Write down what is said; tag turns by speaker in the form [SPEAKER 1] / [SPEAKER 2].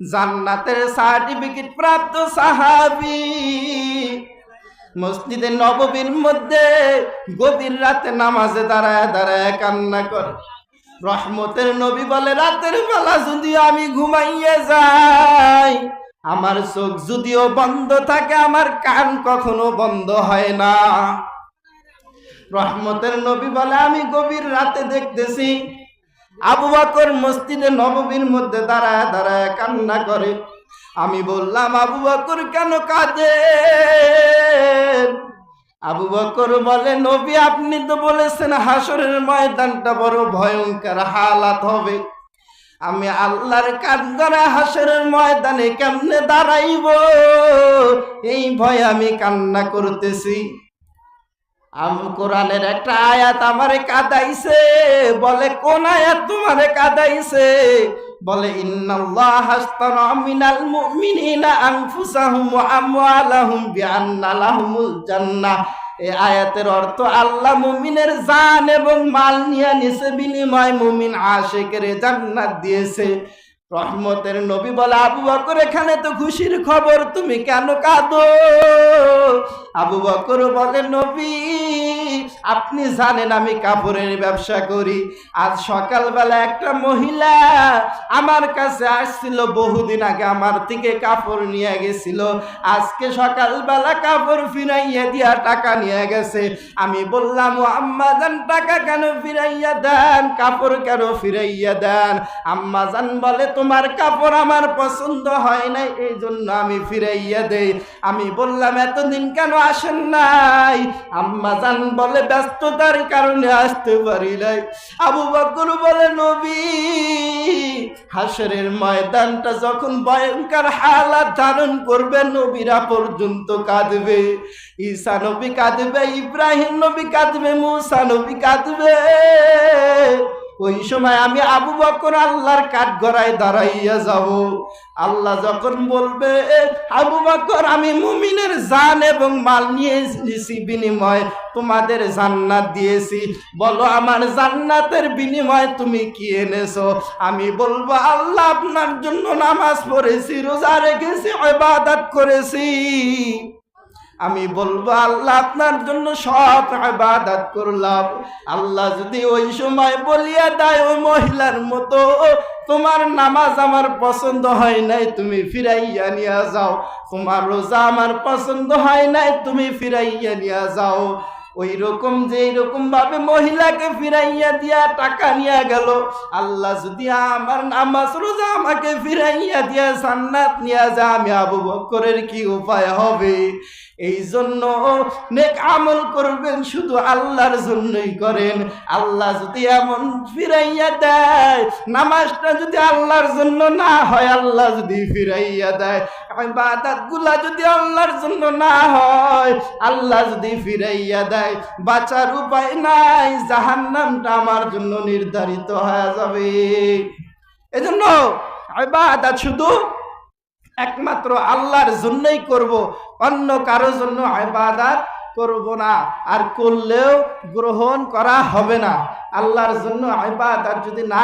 [SPEAKER 1] জান্নাতের সার্টিফিকেট প্রাপ্ত সাহাবি। মসজিদে নববীর মধ্যে গভীর রাতে নামাজে দাঁড়ায় দাঁড়ায় কান্না করে। রহমতের নবী বলে, রাতের বেলা যদি আমি ঘুমাইয়ে যাই, আমার চোখ যদিও বন্ধ থাকে, আমার কান কখনো বন্ধ হয় না। রহমতের নবী বলে, আমি গভীর রাতে দেখতেছি আবু বকর মসজিদে নববীর মধ্যে দাঁড়ায় দাঁড়ায় কান্না করে। আমি বললাম, আবু বকর কেন কাঁদে আবু বকর বলে, নবী, আপনি তো বলেছেন হাসরের ময়দানটা বড় ভয়ঙ্কর হালাত হবে। আমি আল্লাহর করে হাসরের ময়দানে কেমনে দাঁড়াইব? এই ভয় আমি কান্না করতেছি। কোরআনের একটা আয়াত আমারে কাদাইছে। বলে, কোন আয়াত তোমারে কাদাইছে? বলে আয়াতের অর্থ, আল্লাহ মুমিনের জান এবং মাল নিয়ে নিছে বিনিময় মুমিন আশেকের জান্নাত দিয়েছে। রহমতের নবী বলে, আবু বকর, এখানে তো খুশির খবর, তুমি কেন কাঁদো? আবু বকর বলে, নবী, আপনি জানেন আমি কাপড়ের ব্যবসা করি। আজ সকালবেলা একটা মহিলা আমার কাছে আসছিল, বহুদিন আগে আমার থেকে কাপড় নিয়ে গেছিল। আজকে সকালবেলা কাপড় ফিরাইয়া দিয়া টাকা নিয়ে গেছে। আমি বললাম, ও আম্মা জান, টাকা কেন ফিরাইয়া দেন? কাপড় কেন ফিরাইয়া দেন? আম্মা জান বলে তোমার কাপড় আমার পছন্দ হয় নাই, এই জন্য আমি ফিরাইয়া দেই। আমি বললাম, এতদিন কেন আসেন নাই? আম্মা জান বলে, ব্যস্ততার কারণে আসতে পারি নাই। আবু বকর বলে, নবী, হাসরের ময়দানটা যখন ভয়ঙ্কর হালাত ধারণ করবে, নবীরা পর্যন্ত কাঁদবে। ঈসা নবী কাঁদবে, ইব্রাহিম নবী কাঁদবে, মুসা নবী কাঁদবে। ওই সময় আমি আবু বকর আল্লাহর কাঠ গড়ায় দাঁড়াইয়া যাব। আল্লাহ যখন বলবে আবু বকর, আমি মুমিনের জান এবং মাল নিয়ে এসেছি বিনিময় তোমাদের জান্নাত দিয়েছি। বলো, আমার জান্নাতের বিনিময় তুমি কি এনেছো? আমি বলব, আল্লাহ আপনার জন্য নামাজ পড়েছি, রোজা রেখেছি, ইবাদত করেছি। আমি বলব, আল্লাহ আপনার জন্য সব আবাদাত করলাম। আল্লাহ যদি ওই সময় বলিয়া দেয় ওই মহিলার মতো, তোমার নামাজ আমার পছন্দ হয় নাই, তুমি ফিরাইয়া নিয়ে যাও। তোমার রোজা আমার পছন্দ হয় নাই, তুমি ফিরাইয়া নিয়ে যাও। ওই রকম যে এইরকম ভাবে মহিলাকে ফিরাইয়া দিয়া টাকা নিয়ে গেল, আল্লাহ যদি আমার নামাজ রোজা আমাকে ফিরাইয়া দিয়া জান্নাত নিয়ে যা আমি আবু বকরের কি উপায় হবে? এই জন্য নেক আমল করবেন, শুধু আল্লাহর জন্যই করেন। আল্লাহ যদি এমন ফিরাইয়া দেয়, নামাজটা যদি আল্লাহর জন্য না হয়, আল্লাহ যদি ফিরাইয়া দেয়। বাদাতগুলা যদি আল্লাহর জন্য না হয়, আল্লাহ যদি ফিরাইয়া দেয় বাঁচার উপায় নাই জাহান নামটা আমার জন্য নির্ধারিত হয়ে যাবে। এজন্য ইবাদত শুধু একমাত্র আল্লাহর জন্যই করব, অন্য কারও জন্য ইবাদত করব না, আর করলেও গ্রহণ করা হবে না। আল্লাহর জন্য ইবাদত যদি না